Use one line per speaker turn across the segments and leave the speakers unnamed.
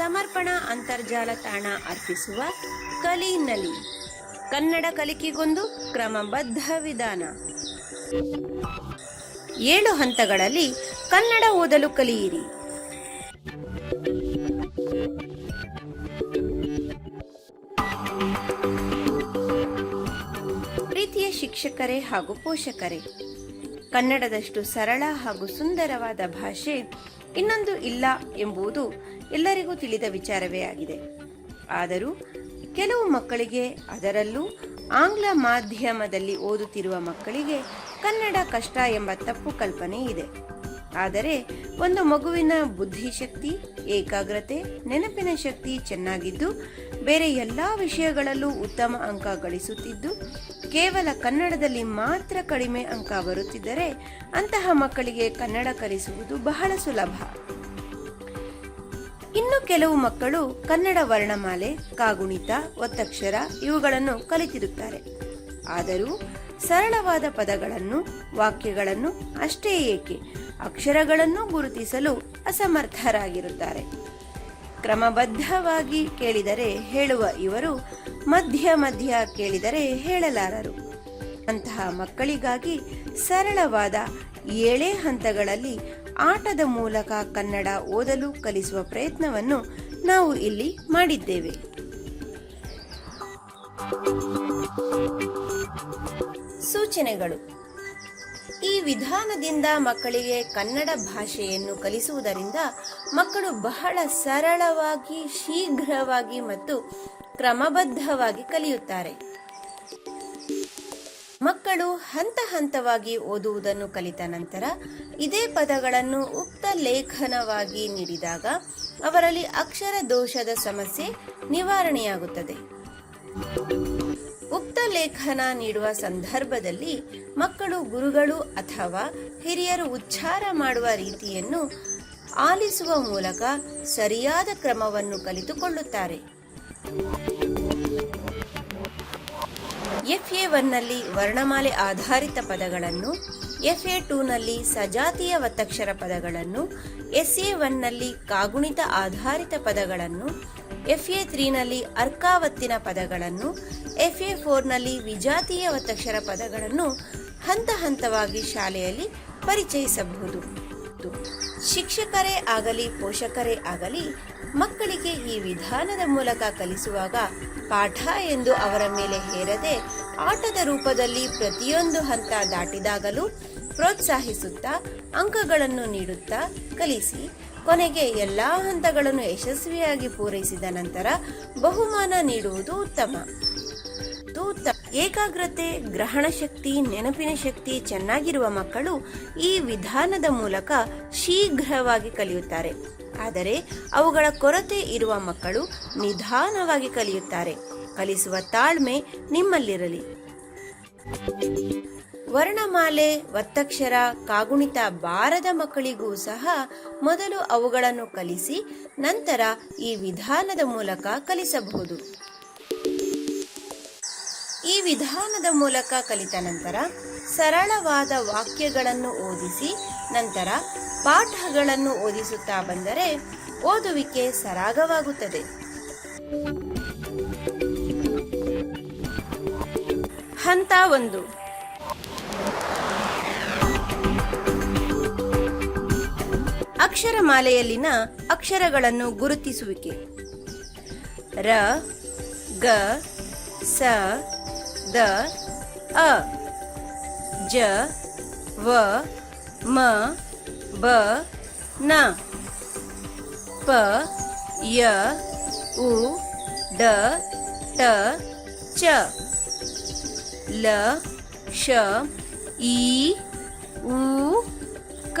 ಸಮರ್ಪಣಾ ಅಂತರ್ಜಾಲ ತಾಣ ಅರ್ಪಿಸುವ ಕಲಿ ನಲಿ ಕನ್ನಡ ಕಲಿಕೆಗೊಂದು ಕ್ರಮಬದ್ಧ ವಿಧಾನ. ಏಳು ಹಂತಗಳಲ್ಲಿ ಕನ್ನಡ ಓದಲು ಕಲಿಯಿರಿ. ಪ್ರೀತಿಯ ಶಿಕ್ಷಕರೇ ಹಾಗೂ ಪೋಷಕರೇ, ಕನ್ನಡದಷ್ಟು ಸರಳ ಹಾಗೂ ಸುಂದರವಾದ ಭಾಷೆ ಇನ್ನೊಂದು ಇಲ್ಲ ಎಂಬುದು ಎಲ್ಲರಿಗೂ ತಿಳಿದ ವಿಚಾರವೇ ಆಗಿದೆ. ಆದರೂ ಕೆಲವು ಮಕ್ಕಳಿಗೆ ಅದರಲ್ಲೂ ಆಂಗ್ಲ ಮಾಧ್ಯಮದಲ್ಲಿ ಓದುತ್ತಿರುವ ಮಕ್ಕಳಿಗೆ ಕನ್ನಡ ಕಷ್ಟ ಎಂಬ ತಪ್ಪು ಕಲ್ಪನೆ ಇದೆ. ಆದರೆ ಒಂದು ಮಗುವಿನ ಬುದ್ಧಿಶಕ್ತಿ, ಏಕಾಗ್ರತೆ, ನೆನಪಿನ ಶಕ್ತಿ ಚೆನ್ನಾಗಿದ್ದು, ಬೇರೆ ಎಲ್ಲ ವಿಷಯಗಳಲ್ಲೂ ಉತ್ತಮ ಅಂಕ ಗಳಿಸುತ್ತಿದ್ದು ಕೇವಲ ಕನ್ನಡದಲ್ಲಿ ಮಾತ್ರ ಕಡಿಮೆ ಅಂಕ ಬರುತ್ತಿದ್ದರೆ ಅಂತಹ ಮಕ್ಕಳಿಗೆ ಕನ್ನಡ ಕಲಿಸುವುದು ಬಹಳ ಸುಲಭ. ಇನ್ನು ಕೆಲವು ಮಕ್ಕಳು ಕನ್ನಡ ವರ್ಣಮಾಲೆ, ಕಾಗುಣಿತ, ಒತ್ತಕ್ಷರ ಇವುಗಳನ್ನು ಕಲಿತಿರುತ್ತಾರೆ. ಆದರೂ ಸರಳವಾದ ಪದಗಳನ್ನು, ವಾಕ್ಯಗಳನ್ನು ಅಷ್ಟೇ ಏಕೆ ಅಕ್ಷರಗಳನ್ನು ಗುರುತಿಸಲು ಅಸಮರ್ಥರಾಗಿರುತ್ತಾರೆ. ಕ್ರಮಬದ್ಧವಾಗಿ ಕೇಳಿದರೆ ಹೇಳುವ ಇವರು, ಮಧ್ಯ ಮಧ್ಯ ಕೇಳಿದರೆ ಹೇಳಲಾರರು. ಅಂತಹ ಮಕ್ಕಳಿಗಾಗಿ ಸರಳವಾದ ಏಳೇ ಹಂತಗಳಲ್ಲಿ ಆಟದ ಮೂಲಕ ಕನ್ನಡ ಓದಲು ಕಲಿಸುವ ಪ್ರಯತ್ನವನ್ನು ನಾವು ಇಲ್ಲಿ ಮಾಡಿದ್ದೇವೆ. ಸೂಚನೆಗಳು. ಈ ವಿಧಾನದಿಂದ ಮಕ್ಕಳಿಗೆ ಕನ್ನಡ ಭಾಷೆಯನ್ನು ಕಲಿಸುವುದರಿಂದ ಮಕ್ಕಳು ಬಹಳ ಸರಳವಾಗಿ, ಶೀಘ್ರವಾಗಿ ಮತ್ತು ಕ್ರಮಬದ್ಧವಾಗಿ ಕಲಿಯುತ್ತಾರೆ. ಮಕ್ಕಳು ಹಂತ ಹಂತವಾಗಿ ಓದುವುದನ್ನು ಕಲಿತ ನಂತರ ಇದೇ ಪದಗಳನ್ನು ಉಕ್ತ ಲೇಖನವಾಗಿ ನೀಡಿದಾಗ ಅವರಲ್ಲಿ ಅಕ್ಷರ ದೋಷದ ಸಮಸ್ಯೆ ನಿವಾರಣೆಯಾಗುತ್ತದೆ. ಉಕ್ತ ಲೇಖನ ನೀಡುವ ಸಂದರ್ಭದಲ್ಲಿ ಮಕ್ಕಳು, ಗುರುಗಳು ಅಥವಾ ಹಿರಿಯರು ಉಚ್ಚಾರ ಮಾಡುವ ರೀತಿಯನ್ನು ಆಲಿಸುವ ಮೂಲಕ ಸರಿಯಾದ ಕ್ರಮವನ್ನು ಕಲಿತುಕೊಳ್ಳುತ್ತಾರೆ. ಎಫ್ ಎ ಒನ್ನಲ್ಲಿ ವರ್ಣಮಾಲೆ ಆಧಾರಿತ ಪದಗಳನ್ನು, ಎಫ್ ಎ ಟೂನಲ್ಲಿ ಸಜಾತಿಯ ಒತ್ತಕ್ಷರ ಪದಗಳನ್ನು, ಎಸ್ ಎ ಒನ್ನಲ್ಲಿ ಕಾಗುಣಿತ ಆಧಾರಿತ ಪದಗಳನ್ನು ಎಫ್ಎ ತ್ರೀನಲ್ಲಿ ಅರ್ಕಾವತ್ತಿನ ಪದಗಳನ್ನು, ಎಫ್ಎ ಫೋರ್ನಲ್ಲಿ ವಿಜಾತೀಯ ಒತ್ತಕ್ಷರ ಪದಗಳನ್ನು ಹಂತ ಹಂತವಾಗಿ ಶಾಲೆಯಲ್ಲಿ ಪರಿಚಯಿಸಬಹುದು. ಶಿಕ್ಷಕರೇ ಆಗಲಿ, ಪೋಷಕರೇ ಆಗಲಿ, ಮಕ್ಕಳಿಗೆ ಈ ವಿಧಾನದ ಮೂಲಕ ಕಲಿಸುವಾಗ ಪಾಠ ಎಂದು ಅವರ ಮೇಲೆ ಹೇರದೆ ಆಟದ ರೂಪದಲ್ಲಿ ಪ್ರತಿಯೊಂದು ಹಂತ ದಾಟಿದಾಗಲೂ ಪ್ರೋತ್ಸಾಹಿಸುತ್ತಾ, ಅಂಕಗಳನ್ನು ನೀಡುತ್ತಾ ಕಲಿಸಿ, ಕೊನೆಗೆ ಎಲ್ಲಾ ಹಂತಗಳನ್ನು ಯಶಸ್ವಿಯಾಗಿ ಪೂರೈಸಿದ ನಂತರ ಬಹುಮಾನ ನೀಡುವುದು ಉತ್ತಮ. ಏಕಾಗ್ರತೆ, ಗ್ರಹಣ ಶಕ್ತಿ, ನೆನಪಿನ ಶಕ್ತಿ, ಚೆನ್ನಾಗಿರುವ ಮಕ್ಕಳು ಈ ವಿಧಾನದ ಮೂಲಕ ಶೀಘ್ರವಾಗಿ ಕಲಿಯುತ್ತಾರೆ. ಆದರೆ ಅವುಗಳ ಕೊರತೆ ಇರುವ ಮಕ್ಕಳು ನಿಧಾನವಾಗಿ ಕಲಿಯುತ್ತಾರೆ. ಕಲಿಸುವ ತಾಳ್ಮೆ ನಿಮ್ಮಲ್ಲಿರಲಿ. ವರ್ಣಮಾಲೆ ಒತ್ತಕ್ಷರ ಕಾಗುಣಿತ ಬಾರದ ಮಕ್ಕಳಿಗೂ ಸಹ ಮೊದಲು ಅವುಗಳನ್ನು ಕಲಿಸಿ ನಂತರ ಈ ವಿಧಾನದ ಮೂಲಕ ಕಲಿಸಬಹುದು. ಈ ವಿಧಾನದ ಮೂಲಕ ಕಲಿತ ನಂತರ ಸರಳವಾದ ವಾಕ್ಯಗಳನ್ನು ಓದಿಸಿ ನಂತರ ಪಾಠಗಳನ್ನು ಓದಿಸುತ್ತಾ ಬಂದರೆ ಓದುವಿಕೆ ಸರಾಗವಾಗುತ್ತದೆ. ಹಂತ ಒಂದು. ಅಕ್ಷರಮಾಲೆಯಲ್ಲಿನ ಅಕ್ಷರಗಳನ್ನು ಗುರುತಿಸುವಿಕೆ. ರ, ಗ, ಸ, ದ, ಅ. ಜ, ವ, ಮ, ಬ, ನ. ಪ, ಯ, ಉ, ಡ, ಟ, ಚ. ಲ, ಶ, ಇ, ಉ, ಕ.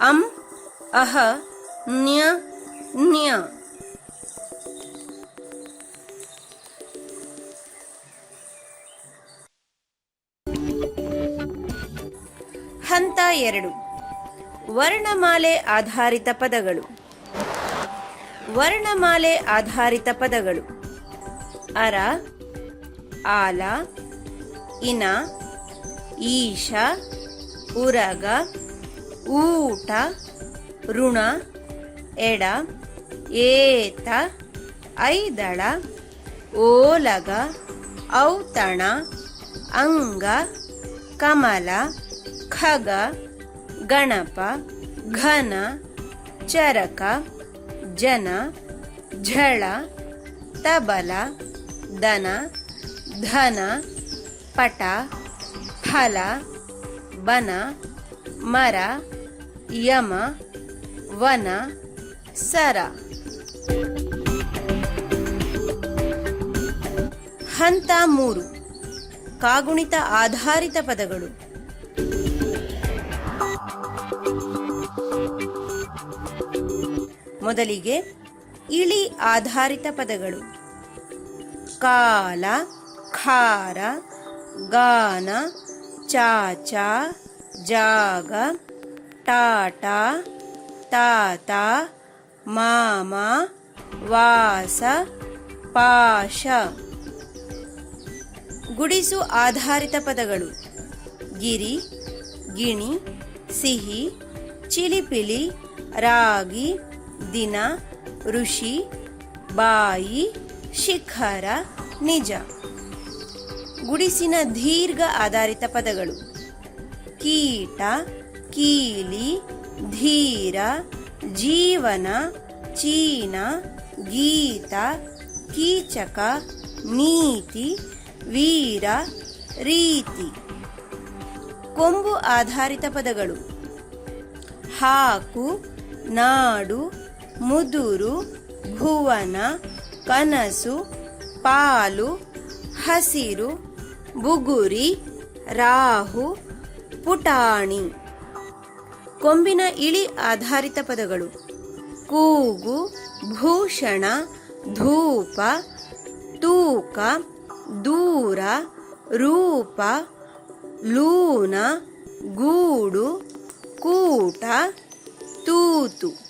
ಅಂ, ಅಹ, ನ್ಯ ನ್ಯ. ಹಂತ ಎರಡು. ವರ್ಣಮಾಲೆ ಆಧಾರಿತ ಪದಗಳು. ವರ್ಣಮಾಲೆ ಆಧಾರಿತ ಪದಗಳು. ಅರ, ಆಲ, ಇನ, ಈಶ ಉರಗ, ಊಟ, ಋಣ, ಎಡ, ಏತ, ಐದಳ, ಓಲಗ, ಔತಣ, ಅಂಗ, ಕಮಲ, ಖಗ, ಗಣಪ, ಘನ, ಚರಕ, ಜನ ಝಳ ತಬಲ, ದನ, ಧನ, ಪಟ, ಫಲ ಬನ, ಮರ, ಯಮ, ವನ, ಸರ. ಹಂತ ಮೂರು. ಕಾಗುಣಿತ ಆಧಾರಿತ ಪದಗಳು. ಮೊದಲಿಗೆ ಇಳಿ ಆಧಾರಿತ ಪದಗಳು. ಕಾಲ, ಖಾರ, ಗಾನ ಚಾಚ, ಜಾಗ, ಟಾಟಾ, ತಾತ, ಮಾಮ, ವಾಸ, ಪಾಶ. ಗುಡಿಸು ಆಧಾರಿತ ಪದಗಳು. ಗಿರಿ, ಗಿಣಿ, ಸಿಹಿ, ಚಿಲಿಪಿಲಿ, ರಾಗಿ, ದಿನ, ಋಷಿ, ಬಾಯಿ, ಶಿಖರ, ನಿಜ. ಗುಡಿಸಿನ ದೀರ್ಘ ಆಧಾರಿತ ಪದಗಳು. ಕೀಟ, ಕೀಲಿ, ಧೀರ, ಜೀವನ, ಚೀನ, ಗೀತ, ಕೀಚಕ, ನೀತಿ, ವೀರ, ರೀತಿ. ಕೊಂಬು ಆಧಾರಿತ ಪದಗಳು. ಹಾಕು, ನಾಡು, ಮುದುರು, ಭುವನ, ಕನಸು, ಪಾಲು, ಹಸಿರು ಬುಗುರಿ, ರಾಹು, ಪುಟಾಣಿ. ಕೊಂಬಿನ ಇಳಿ ಆಧಾರಿತ ಪದಗಳು. ಕೂಗು, ಭೂಷಣ, ಧೂಪ, ತೂಕ, ದೂರ, ರೂಪ, ಲೂನ, ಗೂಡು, ಕೂಟ, ತೂತು.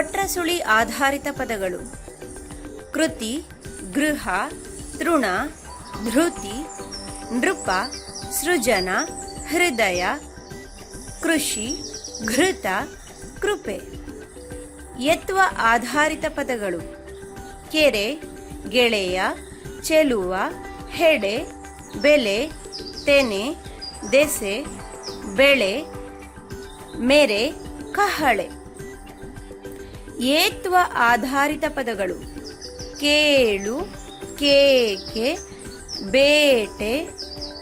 ಒಟ್ರಸುಳಿ ಆಧಾರಿತ ಪದಗಳು. ಕೃತಿ, ಗೃಹ, ತೃಣ, ಧೃತಿ, ನೃಪ, ಸೃಜನ, ಹೃದಯ, ಕೃಷಿ, ಘೃತ, ಕೃಪೆ. ಯತ್ವ ಆಧಾರಿತ ಪದಗಳು. ಕೆರೆ, ಗೆಳೆಯ, ಚೆಲುವ, ಹೆಡೆ, ಬೆಲೆ, ತೆನೆ, ದೆಸೆ, ಬೆಳೆ, ಮೆರೆ, ಕಹಳೆ. ಏತ್ವ ಆಧಾರಿತ ಪದಗಳು? ಕೇಳು, ಕೇಕೆ, ಬೇಟೆ,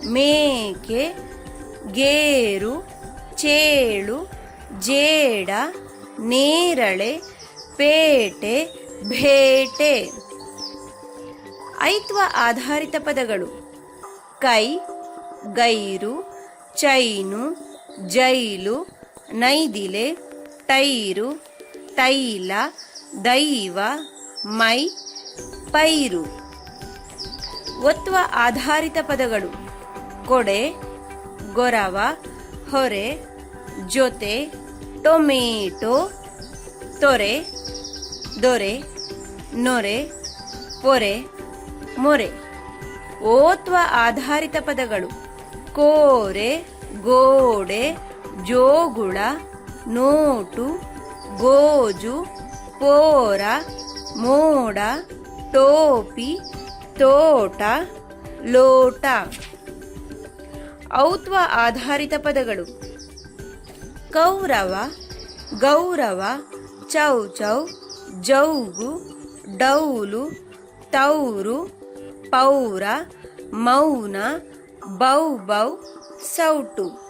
ಮೇಕೆ, ಗೇರು, ಚೇಳು, ಜೇಡ, ನೇರಳೆ, ಪೇಟೆ, ಭೇಟೆ. ಐತ್ವ ಆಧಾರಿತ ಪದಗಳು? ಕೈ, ಗೈರು, ಚೈನು, ಜೈಲು, ನೈದಿಲೆ, ಟೈರು ತೈಲ, ದೈವ, ಮೈ, ಪೈರು. ಒತ್ವ ಆಧಾರಿತ ಪದಗಳು. ಕೊಡೆ, ಗೊರವ, ಹೊರೆ, ಜೊತೆ, ಟೊಮೇಟೊ, ತೊರೆ, ದೊರೆ, ನೊರೆ, ಪೊರೆ, ಮೊರೆ. ಓತ್ವ ಆಧಾರಿತ ಪದಗಳು. ಕೋರೆ, ಗೋಡೆ, ಜೋಗುಳ, ನೋಟು ಗೋಜು, ಪೋರ, ಮೋಡ, ಟೋಪಿ, ತೋಟ, ಲೋಟ. ಔತ್ವ ಆಧಾರಿತ ಪದಗಳು. ಕೌರವ, ಗೌರವ, ಚೌಚೌ, ಜೌಗು, ಡೌಲು, ತೌರು, ಪೌರ, ಮೌನ ಬೌ ಬೌ ಸೌಟು.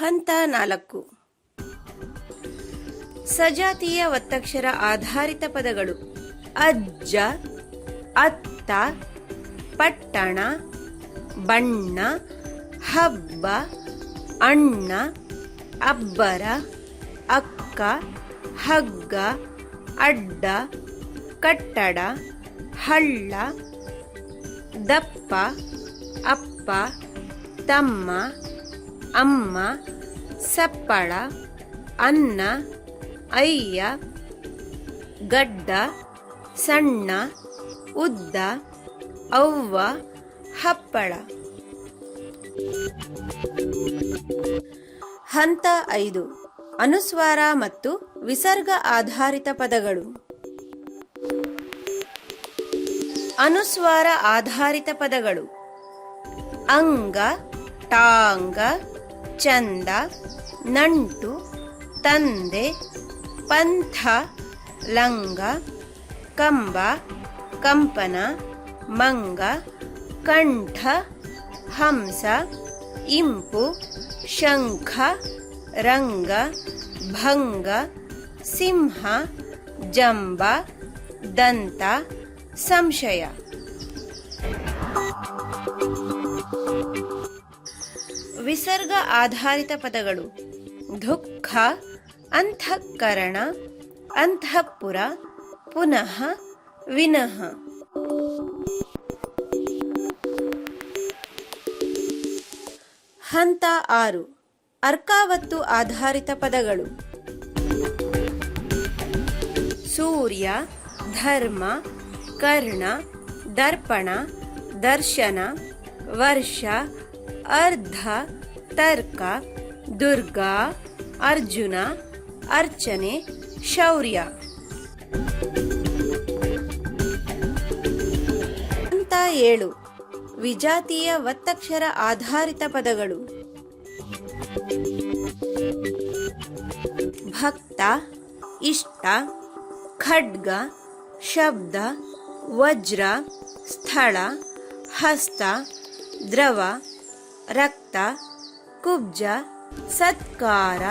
ಹಂತ ನಾಲ್ಕು. ಸಜಾತಿಯ ಒತ್ತಕ್ಷರ ಆಧಾರಿತ ಪದಗಳು. ಅಜ್ಜ, ಅತ್ತ, ಪಟ್ಟಣ, ಬಣ್ಣ, ಹಬ್ಬ, ಅಣ್ಣ, ಅಬ್ಬರ, ಅಕ್ಕ, ಹಗ್ಗ, ಅಡ್ಡ, ಕಟ್ಟಡ, ಹಳ್ಳ, ದಪ್ಪ, ಅಪ್ಪ, ತಮ್ಮ ಅಮ್ಮ, ಸಪ್ಪಳ, ಅನ್ನ, ಅಯ್ಯ, ಗಡ್ಡ, ಸಣ್ಣ, ಉದ್ದ, ಅವ್ವ, ಹಪ್ಪಳ. ಹಂತ ಐದು. ಅನುಸ್ವಾರ ಮತ್ತು ವಿಸರ್ಗ ಆಧಾರಿತ ಪದಗಳು. ಅನುಸ್ವಾರ ಆಧಾರಿತ ಪದಗಳು. ಅಂಗ, ಟಾಂಗ ಚಂದ, ನಂಟು, ತಂದೆ, ಪಂಥ, ಲಂಗ, ಕಂಬ, ಕಂಪನ, ಮಂಗ, ಕಂಠ, ಹಂಸ, ಇಂಪು, ಶಂಖ, ರಂಗ, ಭಂಗ, ಸಿಂಹ, ಜಂಬ, ದಂತ, ಸಂಶಯ. ವಿಸರ್ಗ ಆಧಾರಿತ ಪದಗಳು. ದುಃಖ, ಅಂತಃಕರಣ, ಅಂತಃಪುರ, ಪುನಃ, ವಿನಃ. ಹಂತ ಆರು, ಅರ್ಕಾವತ್ತು ಆಧಾರಿತ ಪದಗಳು. ಸೂರ್ಯ, ಧರ್ಮ, ಕರ್ಣ, ದರ್ಪಣ, ದರ್ಶನ, ವರ್ಷ, ಅರ್ಧ ತರ್ಕ, ದುರ್ಗಾ, ಅರ್ಜುನ, ಅರ್ಚನೆ, ಶೌರ್ಯ. ಅಂತ ಏಳು. ವಿಜಾತಿಯ ಒತ್ತಕ್ಷರ ಆಧಾರಿತ ಪದಗಳು. ಭಕ್ತ, ಇಷ್ಟ, ಖಡ್ಗ, ಶಬ್ದ, ವಜ್ರ, ಸ್ಥಳ, ಹಸ್ತ, ದ್ರವ, ರಕ್ತ ಕುಬ್ಜ, ಸತ್ಕಾರ,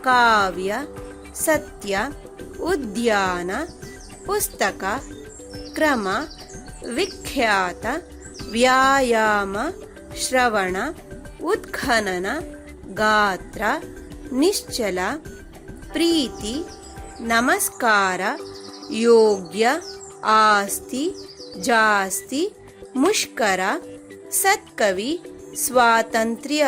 ಕಾವ್ಯ, ಸತ್ಯ, ಉದ್ಯಾನ, ಪುಸ್ತಕ, ಕ್ರಮ, ವಿಖ್ಯಾತ, ವ್ಯಾಯಾಮ, ಶ್ರವಣ, ಉತ್ಖನನ, ಗಾತ್ರ, ನಿಶ್ಚಲ, ಪ್ರೀತಿ, ನಮಸ್ಕಾರ, ಯೋಗ್ಯ, ಆಸ್ತಿ, ಜಾಸ್ತಿ, ಮುಷ್ಕರ, ಸತ್ಕವಿ, ಸ್ವಾತಂತ್ರ್ಯ.